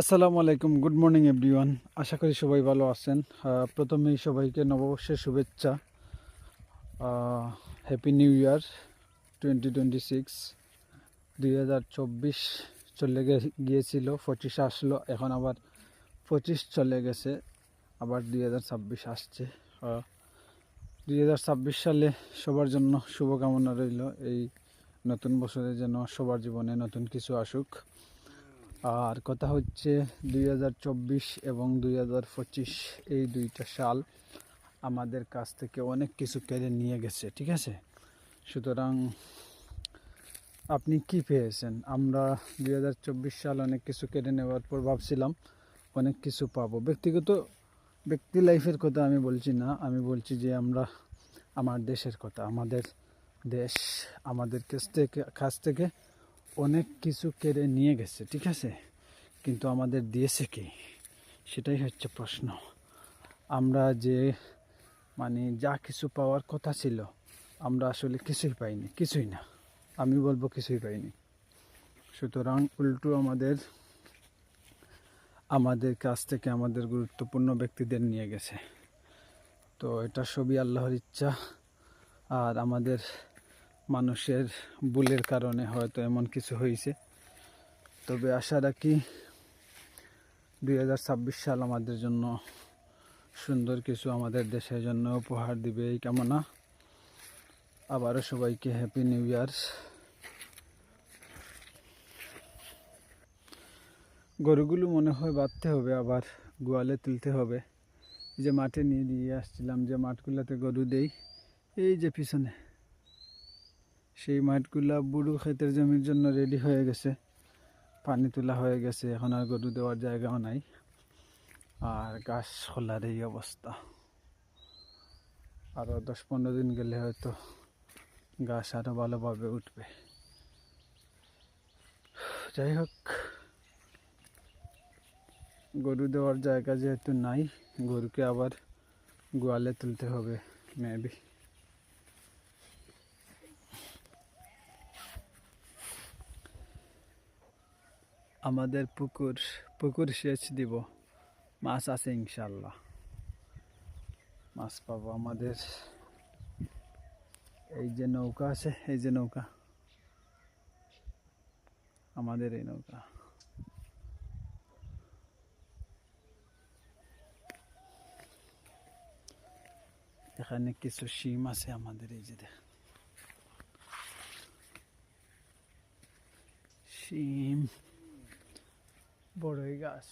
আসসালামু আলাইকুম good morning everyone আশা করি সবাই ভালো আছেন। প্রথমেই সবাইকে নববর্ষের শুভেচ্ছা। Happy new year twenty twenty six দুই হাজার চব্বিশ চলে গিয়েছিল, পঁচিশ আসলো, এখন আবার পঁচিশ চলে গেছে, আবার দুই হাজার ছাব্বিশ আসছে। দুই হাজার ছাব্বিশ সালে সবার জন্য শুভকামনা রইল, এই নতুন বছরে যেন সবার জীবনে নতুন কিছু আসুক। আর কথা হচ্ছে দুই হাজার চব্বিশ এবং দুই হাজার পঁচিশ এই দুইটা সাল আমাদের কাছ থেকে অনেক কিছু কেড়ে নিয়ে গেছে, ঠিক আছে? সুতরাং আপনি কি পেয়েছেন? আমরা দুই হাজার চব্বিশ সাল অনেক কিছু কেড়ে নেওয়ার পর ভাবছিলাম অনেক কিছু পাবো। ব্যক্তিগত, ব্যক্তি লাইফের কথা আমি বলছি না, আমি বলছি যে আমরা, আমার দেশের কথা, আমাদের দেশ আমাদের কাছ থেকে কাছ থেকে অনেক কিছু কেড়ে নিয়ে গেছে, ঠিক আছে? কিন্তু আমাদের দিয়েছে কি? সেটাই হচ্ছে প্রশ্ন। আমরা যে মানে যা কিছু পাওয়ার কথা ছিল, আমরা আসলে কিছুই পাইনি, কিছুই না। আমি বলব কিছুই পাইনি। সুতরাং উল্টো আমাদের আমাদের কাছ থেকে আমাদের গুরুত্বপূর্ণ ব্যক্তিদের নিয়ে গেছে। তো এটা সবই আল্লাহর ইচ্ছা, আর আমাদের মানুষের ভুলের কারণে হয়তো এমন কিছু হয়েছে। তবে আশা রাখি দুই হাজার ছাব্বিশ সাল আমাদের জন্য সুন্দর কিছু আমাদের দেশের জন্য উপহার দিবে এই কামনা। আবারও সবাইকে হ্যাপি নিউ ইয়ার গরুগুলো মনে হয় বাঁধতে হবে, আবার গোয়ালে তুলতে হবে। যে মাঠে নিয়ে দিয়ে আসছিলাম, যে মাঠগুলোতে গরু দেই, এই যে পিছনে। সেই মাঠগুলা বুড়ো ক্ষেতের জমির জন্য রেডি হয়ে গেছে। পানি তোলা হয়ে গেছে, এখন আর গরু দেওয়ার জায়গাও নাই। আর গাছ খোলার এই অবস্থা। আরও দশ পনেরো দিন গেলে হয়তো গাছ আরও ভালোভাবে উঠবে। যাই হোক, গরু দেওয়ার জায়গা যেহেতু নাই, গরুকে আবার গোয়ালে তুলতে হবে মেবি আমাদের পুকুর পুকুর সেচ দিব। মাছ আছে ইনশাল্লাহ মাছ পাবো আমাদের। এই যে নৌকা আছে, এই যে নৌকা। আমাদের এই নৌকা। এখানে কিছু শিম আছে আমাদের, এই যে দেখ। শিম। বড়ই গাছ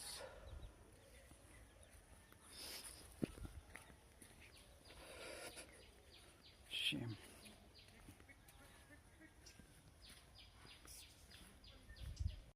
শিম